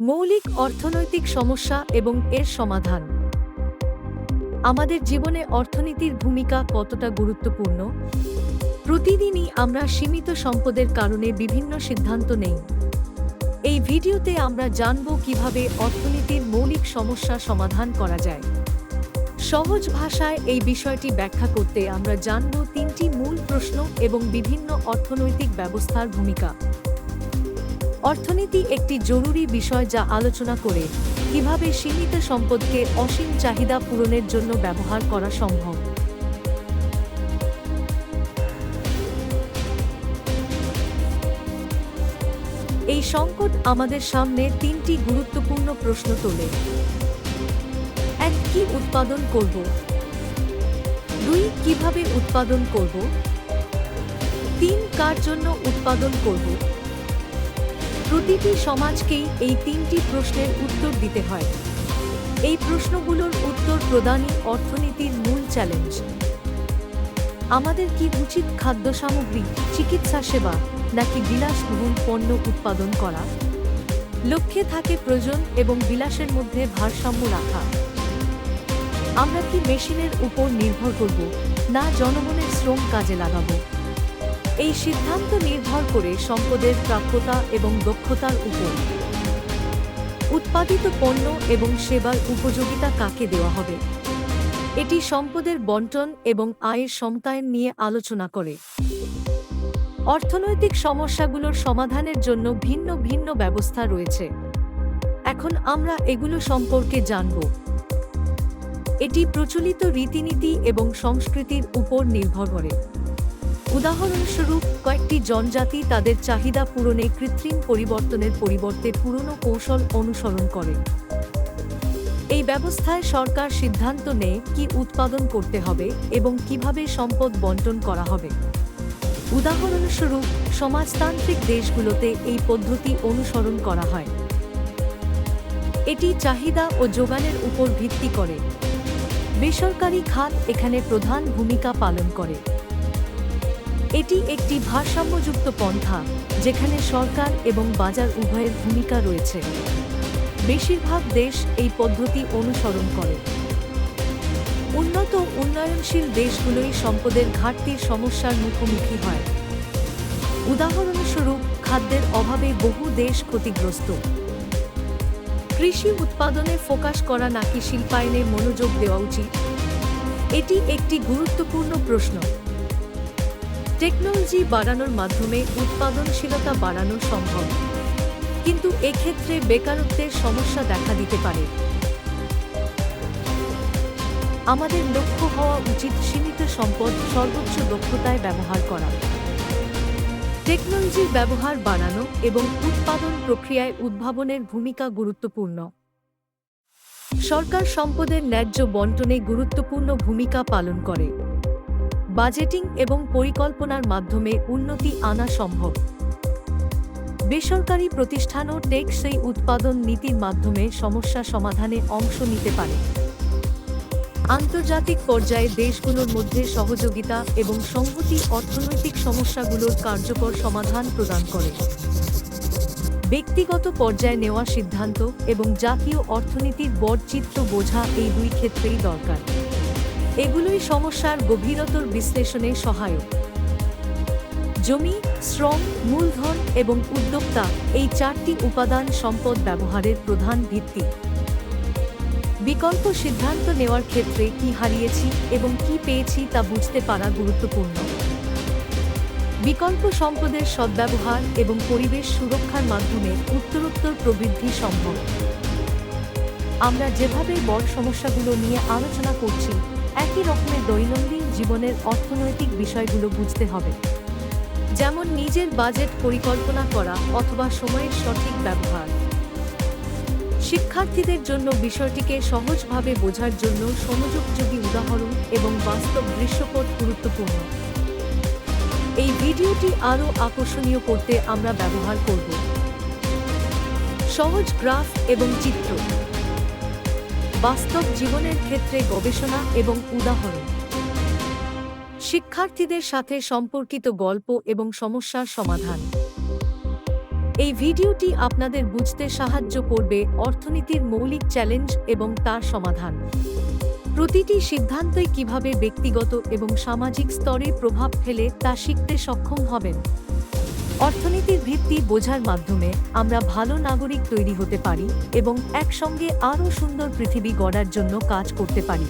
মৌলিক অর্থনৈতিক সমস্যা এবং এর সমাধান। আমাদের জীবনে অর্থনীতির ভূমিকা কতটা গুরুত্বপূর্ণ? প্রতিদিনই আমরা সীমিত সম্পদের কারণে বিভিন্ন সিদ্ধান্ত নেই। এই ভিডিওতে আমরা জানব কীভাবে অর্থনীতির মৌলিক সমস্যা সমাধান করা যায়। সহজ ভাষায় এই বিষয়টি ব্যাখ্যা করতে আমরা জানব তিনটি মূল প্রশ্ন এবং বিভিন্ন অর্থনৈতিক ব্যবস্থার ভূমিকা। অর্থনীতি একটি জরুরি বিষয় যা আলোচনা করে কীভাবে সীমিত সম্পদকে অসীম চাহিদা পূরণের জন্য ব্যবহার করা সম্ভব। এই সংকট আমাদের সামনে তিনটি গুরুত্বপূর্ণ প্রশ্ন তোলে। এক, কি উৎপাদন করব? দুই, কীভাবে উৎপাদন করব? তিন, কার জন্য উৎপাদন করব? প্রতিটি সমাজকেই এই তিনটি প্রশ্নের উত্তর দিতে হয়। এই প্রশ্নগুলোর উত্তর প্রদানই অর্থনীতির মূল চ্যালেঞ্জ। আমাদের কি উচিত খাদ্য সামগ্রী, চিকিৎসা সেবা, নাকি বিলাসবহুল পণ্য উৎপাদন করা? লক্ষ্যে থাকে প্রয়োজন এবং বিলাসের মধ্যে ভারসাম্য রাখা। আমরা কি মেশিনের উপর নির্ভর করব, না জনগণের শ্রম কাজে লাগাবো? এই সিদ্ধান্ত নির্ভর করে সম্পদের প্রাপ্যতা এবং দক্ষতার উপর। উৎপাদিত পণ্য এবং সেবার উপযোগিতা কাকে দেওয়া হবে? এটি সম্পদের বন্টন এবং আয়ের সমতায়ন নিয়ে আলোচনা করে। অর্থনৈতিক সমস্যাগুলোর সমাধানের জন্য ভিন্ন ভিন্ন ব্যবস্থা রয়েছে। এখন আমরা এগুলো সম্পর্কে জানব। এটি প্রচলিত রীতিনীতি এবং সংস্কৃতির উপর নির্ভর করে। উদাহরণস্বরূপ, কয়েকটি জনজাতি তাদের চাহিদা পূরণে কৃত্রিম পরিবর্তনের পরিবর্তে পুরনো কৌশল অনুসরণ করে। এই ব্যবস্থায় সরকার সিদ্ধান্ত নেয় কি উৎপাদন করতে হবে এবং কীভাবে সম্পদ বন্টন করা হবে। উদাহরণস্বরূপ, সমাজতান্ত্রিক দেশগুলোতে এই পদ্ধতি অনুসরণ করা হয়। এটি চাহিদা ও যোগানের উপর ভিত্তি করে। বেসরকারি খাত এখানে প্রধান ভূমিকা পালন করে। এটি একটি ভারসাম্যযুক্ত পন্থা, যেখানে সরকার এবং বাজার উভয়ের ভূমিকা রয়েছে। বেশিরভাগ দেশ এই পদ্ধতি অনুসরণ করে। উন্নত উন্নয়নশীল দেশগুলোই সম্পদের ঘাটতির সমস্যার মুখোমুখি হয়। উদাহরণস্বরূপ, খাদ্যের অভাবে বহু দেশ ক্ষতিগ্রস্ত। কৃষি উৎপাদনে ফোকাস করা নাকি শিল্পায়নে মনোযোগ দেওয়া উচিত? এটি একটি গুরুত্বপূর্ণ প্রশ্ন। টেকনোলজি বাড়ানোর মাধ্যমে উৎপাদনশীলতা বাড়ানো সম্ভব। কিন্তু এক্ষেত্রে বেকারত্বের সমস্যা দেখা দিতে পারে। আমাদের লক্ষ্য হওয়া উচিত সীমিত সম্পদ সর্বোচ্চ দক্ষতায় ব্যবহার করা। টেকনোলজির ব্যবহার বাড়ানো এবং উৎপাদন প্রক্রিয়ায় উদ্ভাবনের ভূমিকা গুরুত্বপূর্ণ। সরকার সম্পদের ন্যায্য বন্টনে গুরুত্বপূর্ণ ভূমিকা পালন করে। বাজেটিং এবং পরিকল্পনার মাধ্যমে উন্নতি আনা সম্ভব। বেসরকারি প্রতিষ্ঠানও টেকসই উৎপাদন নীতির মাধ্যমে সমস্যা সমাধানে অংশ নিতে পারে। আন্তর্জাতিক পর্যায়ে দেশগুলোর মধ্যে সহযোগিতা এবং সংহতি অর্থনৈতিক সমস্যাগুলোর কার্যকর সমাধান প্রদান করে। ব্যক্তিগত পর্যায়ে নেওয়া সিদ্ধান্ত এবং জাতীয় অর্থনীতির বড় চিত্র বোঝা এই দুই ক্ষেত্রেই দরকার। এগুলোই সমস্যার গভীরতর বিশ্লেষণে সহায়ক। জমি, শ্রম, মূলধন এবং উদ্যোক্তা এই চারটি উপাদান সম্পদ ব্যবহারের প্রধান ভিত্তি। বিকল্প সিদ্ধান্ত নেওয়ার ক্ষেত্রে কি হারিয়েছি এবং কি পেয়েছি তা বুঝতে পারা গুরুত্বপূর্ণ। বিকল্প সম্পদের সদ্ব্যবহার এবং পরিবেশ সুরক্ষার মাধ্যমে উত্তরোত্তর প্রবৃদ্ধি সম্ভব। আমরা যেভাবে বড় সমস্যাগুলো নিয়ে আলোচনা করছি একই রকমের দৈনন্দিন জীবনের অর্থনৈতিক বিষয়গুলো বুঝতে হবে। যেমন নিজের বাজেট পরিকল্পনা করা অথবা সময়ের সঠিক ব্যবহার। শিক্ষার্থীদের জন্য বিষয়টিকে সহজভাবে বোঝার জন্য সমযোগযোগী উদাহরণ এবং বাস্তব দৃশ্যপট গুরুত্বপূর্ণ। এই ভিডিওটি আরও আকর্ষণীয় করতে আমরা ব্যবহার করব। সহজ গ্রাফ এবং চিত্র। বাস্তব জীবনের ক্ষেত্রে গবেষণা এবং উদাহরণ। শিক্ষার্থীদের সাথে সম্পর্কিত গল্প এবং সমস্যার সমাধান। এই ভিডিওটি আপনাদের বুঝতে সাহায্য করবে অর্থনীতির মৌলিক চ্যালেঞ্জ এবং তার সমাধান। প্রতিটি সিদ্ধান্তই কীভাবে ব্যক্তিগত এবং সামাজিক স্তরে প্রভাব ফেলে তা শিখতে সক্ষম হবেন। অর্থনীতির ভিত্তি বোঝার মাধ্যমে আমরা ভালো নাগরিক তৈরি হতে পারি এবং একসঙ্গে আরও সুন্দর পৃথিবী গড়ার জন্য কাজ করতে পারি।